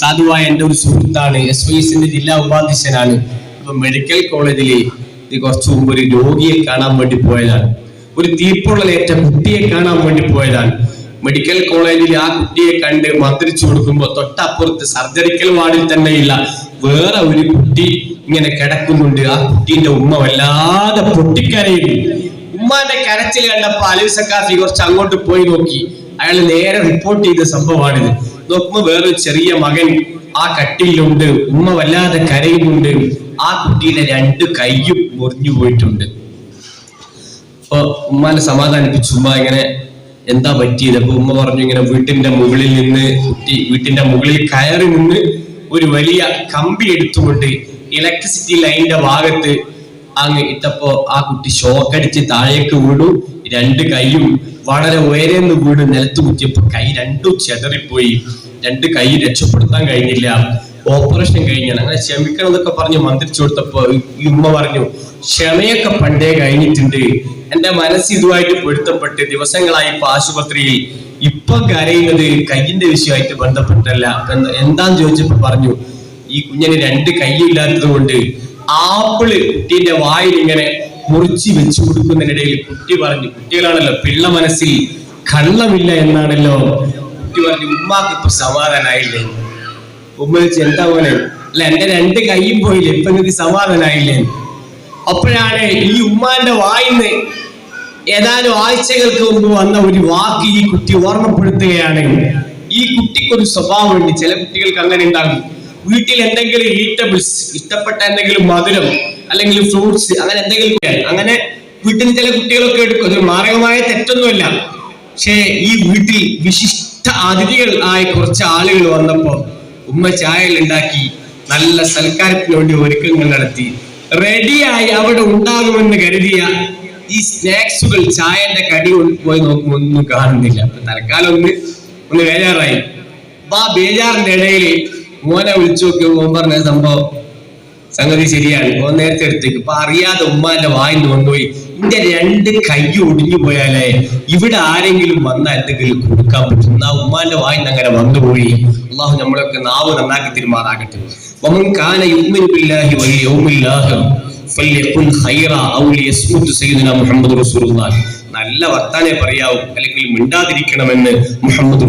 സാധുവായ എന്റെ ഒരു സുഹൃത്താണ്. എസ് വൈ എസിന്റെ ജില്ലാ ഉപാധ്യക്ഷനാണ്. അപ്പൊ മെഡിക്കൽ കോളേജിൽ കുറച്ചു മുമ്പ് ഒരു രോഗിയെ കാണാൻ വേണ്ടി പോയതാണ്. ഒരു തീപ്പൊള്ളലേറ്റ കുട്ടിയെ കാണാൻ വേണ്ടി പോയതാണ്. മെഡിക്കൽ കോളേജിൽ ആ കുട്ടിയെ കണ്ട് മന്ത്രിച്ചു കൊടുക്കുമ്പോൾ തൊട്ടപ്പുറത്ത് സർജറിക്കൽ വാർഡിൽ തന്നെയുള്ള വേറെ ഒരു കുട്ടി ഇങ്ങനെ കിടക്കുന്നുണ്ട്. ആ കുട്ടീന്റെ ഉമ്മ വല്ലാതെ പൊട്ടിക്കരയുന്നു. ഉമ്മാന്റെ കരച്ചിൽ കണ്ടപ്പോ അലി സക്കാഫി കുറച്ച് അങ്ങോട്ട് പോയി നോക്കി. അയാൾ നേരെ റിപ്പോർട്ട് ചെയ്ത സംഭവമാണിത്. നോക്കുമ്പോ വേറൊരു ചെറിയ മകൻ ആ കട്ടിയിലുണ്ട് ഉമ്മ വല്ലാതെ കരയുന്നുണ്ട്. ആ കുട്ടിയുടെ രണ്ട് കൈയും മുറിഞ്ഞു പോയിട്ടുണ്ട്. അപ്പൊ ഉമ്മാനെ സമാധാനിപ്പിച്ചു ഉമ്മ ഇങ്ങനെ എന്താ പറ്റിയത്? അപ്പൊ ഉമ്മ പറഞ്ഞു ഇങ്ങനെ വീട്ടിന്റെ മുകളിൽ നിന്ന് കുട്ടി വീട്ടിന്റെ മുകളിൽ കയറി നിന്ന് ഒരു വലിയ കമ്പി എടുത്തുകൊണ്ട് ഇലക്ട്രിസിറ്റി ലൈനിന്റെ ഭാഗത്ത് അങ്ങ് ഇട്ടപ്പോ ആ കുട്ടി ഷോക്കടിച്ച് താഴേക്ക് വീണു. രണ്ട് കൈയും വളരെ ഉയരെ നിന്ന് വീണ് നിലത്ത് കുത്തിയപ്പോ കൈ രണ്ടും ചെതറിപ്പോയി. രണ്ട് കൈ രക്ഷപ്പെടുത്താൻ കഴിഞ്ഞില്ല. ഓപ്പറേഷൻ കഴിഞ്ഞാണ്. അങ്ങനെ ക്ഷമിക്കണം എന്നൊക്കെ പറഞ്ഞ് മന്ത്രിച്ചു കൊടുത്തപ്പോ ഈ ഉമ്മ പറഞ്ഞു ക്ഷമയൊക്കെ പണ്ടേ കഴിഞ്ഞിട്ടുണ്ട്. എന്റെ മനസ്സ് ഇതുമായിട്ട് പൊരുത്തപ്പെട്ട് ദിവസങ്ങളായി ഇപ്പൊ ആശുപത്രിയിൽ ഇപ്പൊ കരയുന്നത് കയ്യിന്റെ വിഷയമായിട്ട് ബന്ധപ്പെട്ടല്ല. എന്താന്ന് ചോദിച്ചപ്പോ പറഞ്ഞു ഈ കുഞ്ഞിന് രണ്ട് കൈയില്ലാത്തത് കൊണ്ട് ആപ്പിൾ കുട്ടീന്റെ വായിൽ ഇങ്ങനെ മുറിച്ച് വെച്ചു കൊടുക്കുന്നതിനിടയിൽ കുട്ടി പറഞ്ഞു കുട്ടികളാണല്ലോ പിള്ള മനസ്സിൽ കള്ളമില്ല എന്നാണല്ലോ. കുട്ടി പറഞ്ഞു ഉമ്മാക്ക് ഇപ്പൊ സമാധാനായില്ലേ? ഉമ്മ വെച്ച് എന്താ പോലെ അല്ല എന്റെ രണ്ട് കൈയും പോയില്ലേ ഇപ്പൊ എനിക്ക് സമാധാനായില്ലേ? അപ്പോഴാണ് ഈ ഉമ്മാന്റെ വായിന്ന് ഏതാനും ആഴ്ചകൾക്ക് മുമ്പ് വന്ന ഒരു വാക്ക് ഈ കുട്ടി ഓർമ്മപ്പെടുത്തുകയാണ്. ഈ കുട്ടിക്കൊരു സ്വഭാവമുണ്ട്. ചില കുട്ടികൾക്ക് അങ്ങനെ ഉണ്ടാകും. വീട്ടിൽ എന്തെങ്കിലും ഈറ്റബിൾസ് ഇഷ്ടപ്പെട്ട എന്തെങ്കിലും മധുരം അല്ലെങ്കിൽ ഫ്രൂട്ട്സ് അങ്ങനെ എന്തെങ്കിലും. അങ്ങനെ വീട്ടിൽ ചില കുട്ടികളൊക്കെ എടുക്കും. ഒരു മാരകമായ തെറ്റൊന്നുമില്ല. പക്ഷേ ഈ വീട്ടിൽ വിശിഷ്ട അതിഥികൾ ആയി കുറച്ച് ആളുകൾ വന്നപ്പോ ഉമ്മ ചായൽ ഉണ്ടാക്കി നല്ല സൽക്കാരത്തിന് വേണ്ടി ഒരുക്കങ്ങൾ നടത്തി. റെഡിയായി അവിടെ ഉണ്ടാകുമെന്ന് കരുതിയ ഈ സ്നാക്സുകൾ ചായന്റെ കടി പോയി നോക്കുമ്പോൾ ഒന്നും കാണുന്നില്ല. തൽക്കാലം ഒന്ന് ഒന്ന് ബേജാറായി അപ്പൊ ആ ബേജാറിന്റെ ഇടയിൽ മോനെ വിളിച്ചു നോക്കി പറഞ്ഞ സംഭവം സംഗതി ശരിയാണ്. ഓ നേരത്തെ എടുത്തേക്ക്. ഇപ്പൊ അറിയാതെ ഉമ്മാന്റെ വായിന്ന് കൊണ്ടുപോയി ഇന്റെ രണ്ട് കൈ ഒടിഞ്ഞു പോയാലേ ഇവിടെ ആരെങ്കിലും വന്നാൽ എന്തെങ്കിലും കൊടുക്കാൻ പറ്റും. എന്നാ ഉമ്മാന്റെ വായിന്ന് അങ്ങനെ വന്നുപോയി അള്ളാഹു നമ്മളൊക്കെ നാവ് നന്നാക്കി തിരുമാറാകട്ടെ നല്ല വർത്താനെ പറയാവും. അല്ലെങ്കിൽ മിണ്ടാതിരിക്കണമെന്ന് മുഹമ്മദ്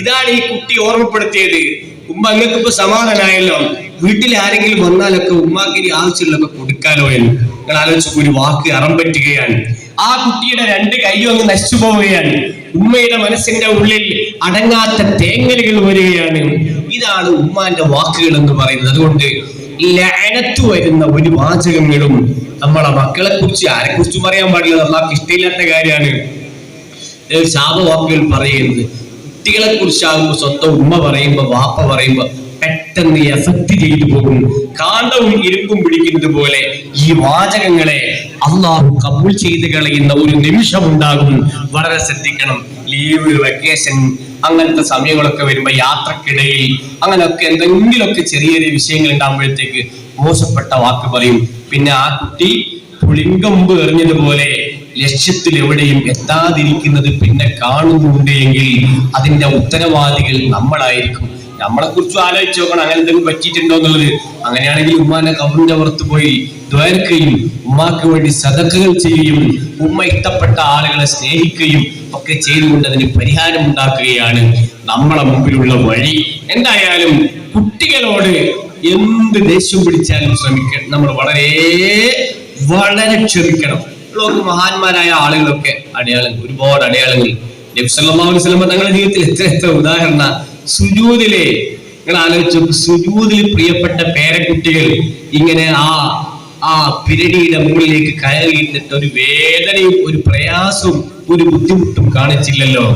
ഇതാണ് ഈ കുട്ടി ഓർമ്മപ്പെടുത്തിയത്. ഉമ്മ അങ്ങക്ക് ഇപ്പൊ സമാധാനായല്ലോ. വീട്ടിൽ ആരെങ്കിലും വന്നാലൊക്കെ ഉമ്മാക്ക് ഇനി ആവശ്യമുള്ളതൊക്കെ കൊടുക്കാലോ എന്ന്. നിങ്ങൾ ആലോചിച്ചു ഒരു വാക്ക് അറം പറ്റുകയാണ്. ആ കുട്ടിയുടെ രണ്ട് കൈയും അങ്ങ് നശിച്ചു പോവുകയാണ്. ഉമ്മയുടെ മനസ്സിന്റെ ഉള്ളിൽ അടങ്ങാത്ത തേങ്ങലുകൾ വരികയാണ്. ഇതാണ് ഉമ്മാന്റെ വാക്കുകൾ എന്ന് പറയുന്നത്. അതുകൊണ്ട് ലയനത്തു വരുന്ന ഒരു വാചകങ്ങളും നമ്മളെ മക്കളെ കുറിച്ച് ആരെ കുറിച്ചും പറയാൻ പാടില്ല. നമ്മൾക്ക് ഇഷ്ടമില്ലാത്ത കാര്യമാണ്. ശാപവാക്കുകൾ പറയുന്നത്. കുട്ടികളെ കുറിച്ചാകുമ്പോൾ സ്വന്തം ഉമ്മ പറയുമ്പോ വാപ്പ പറയുമ്പോ പെട്ടെന്ന് എഫക്ട് ചെയ്തു പോകും. കാന്തവും ഇരുമ്പും പിടിക്കുന്നത് പോലെ ഈ വാചകങ്ങളെ അള്ളാഹു കബൂൾ ചെയ്ത് കളയുന്ന ഒരു നിമിഷം ഉണ്ടാകും വളരെ ശ്രദ്ധിക്കണം. ലീവ് വെക്കേഷൻ അങ്ങനത്തെ സമയങ്ങളൊക്കെ വരുമ്പോ യാത്രക്കിടയിൽ അങ്ങനെയൊക്കെ എന്തെങ്കിലുമൊക്കെ ചെറിയ ചെറിയ വിഷയങ്ങൾ ഉണ്ടാകുമ്പോഴത്തേക്ക് മോശപ്പെട്ട വാക്ക് പറയും. പിന്നെ ആ കുട്ടി പുളിങ്കമ്പ് എറിഞ്ഞതുപോലെ ലക്ഷ്യത്തിൽ എവിടെയും എത്താതിരിക്കുന്നത് പിന്നെ കാണുന്നുണ്ട് എങ്കിൽ അതിന്റെ ഉത്തരവാദികൾ നമ്മളായിരിക്കും. നമ്മളെ കുറിച്ച് ആലോചിച്ച് നോക്കണം അങ്ങനെ എന്തെങ്കിലും പറ്റിയിട്ടുണ്ടോ എന്നുള്ളത്. അങ്ങനെയാണെങ്കിൽ ഉമ്മാനെ കബറിന്റെ പുറത്ത് പോയി ദ്വാരക്കുകയും ഉമ്മാക്ക് വേണ്ടി സദക്കുകൾ ചെയ്യുകയും ഉമ്മ ഇഷ്ടപ്പെട്ട ആളുകളെ സ്നേഹിക്കുകയും ഒക്കെ ചെയ്തുകൊണ്ട് അതിന് പരിഹാരം ഉണ്ടാക്കുകയാണ് നമ്മളെ മുമ്പിലുള്ള വഴി. എന്തായാലും കുട്ടികളോട് എന്ത് ദേഷ്യം പിടിച്ചാലും ശ്രമിക്കണം നമ്മൾ വളരെ വളരെ ക്ഷമിക്കണം. ലോക മഹാന്മാരായ ആളുകളൊക്കെ അടയാളങ്ങൾ ഒരുപാട് അടയാളങ്ങൾ. നബി സല്ലല്ലാഹു അലൈഹി വസല്ലം തങ്ങളുടെ ജീവിതത്തിൽ എത്ര എത്ര ഉദാഹരണ. സുജൂതിലെ നിങ്ങൾ ആലോചിച്ചു സുജൂതിൽ പ്രിയപ്പെട്ട പേരക്കുട്ടികൾ ഇങ്ങനെ ആ ആ പിരടിയുടെ മുകളിലേക്ക് കയറിയിട്ടിട്ട് ഒരു വേദനയും ഒരു പ്രയാസവും ഒരു ബുദ്ധിമുട്ടും കാണിച്ചില്ലല്ലോ.